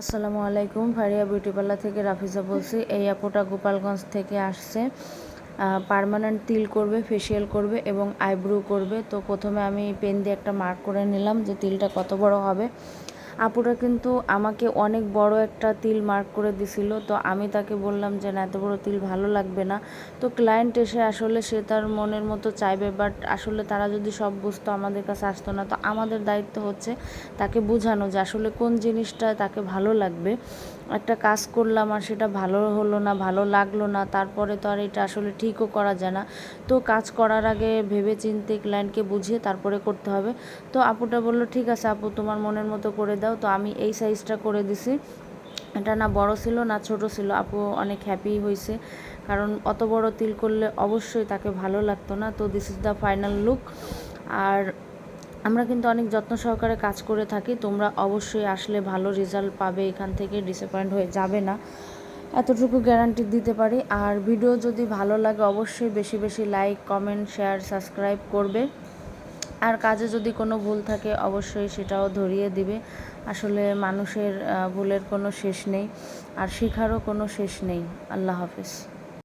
আসসালামু আলাইকুম, Faria beauty parlour থেকে রাফিজা বলছি। এই আপুটা গোপালগঞ্জ থেকে আসছে। পারমানেন্ট তিল করবে ফেসিয়াল করবে এবং আইব্রো করবে। তো প্রথমে আমি পেন দিয়ে একটা মার্ক করে নিলাম যে তিলটা কত বড় হবে। আপুরা কিন্তু আমাকে অনেক বড় একটা তিল মার্ক করে দিছিল। তো আমি তাকে বললাম যে, না, এত বড় তিল ভালো লাগবে না। তো ক্লায়েন্ট এসে আসলে সে তার মনের মতো চাইবে বাট আসলে তারা যদি সব বুঝতো, আমাদের কাছে আসতো না। তো আমাদের দায়িত্ব হচ্ছে তাকে বোঝানো যে, আসলে কোন জিনিসটা তাকে ভালো লাগবে। একটা কাজ করলাম আর সেটা ভালো হলো না, ভালো লাগল না, তারপরে তো আর এটা আসলে ঠিকও করা যায় না। তো কাজ করার আগে ভেবে চিনতে ক্লায়েন্টকে বুঝিয়ে তারপরে করতে হবে। তো আপুটা বলল, ঠিক আছে আপু, তোমার মনের মতো করে দাও। তো আমি এই সাইজটা করে দিছি। এটা না বড় ছিল, না ছোট ছিল। আপু অনেক হ্যাপি হয়েছে কারণ অত বড় তিল করলে অবশ্যই তাকে ভালো লাগতো না। তো this is the final look আর আমরা কিন্তু অনেক যত্ন সহকারে কাজ করে থাকি। তোমরা অবশ্যই আসলে ভালো রেজাল্ট পাবে এখান থেকে। ডিসঅ্যাপয়েন্ট হয়ে যাবে না। এতটুকু গ্যারান্টি দিতে পারি। আর ভিডিও যদি ভালো লাগে, অবশ্যই বেশি বেশি লাইক কমেন্ট শেয়ার সাবস্ক্রাইব করবে। আর কাজে যদি কোনো ভুল থাকে, অবশ্যই সেটাও ধরিয়ে দিবে। আসলে মানুষের ভুলের কোনো শেষ নেই, আর শেখারও কোনো শেষ নেই। আল্লাহ হাফেজ।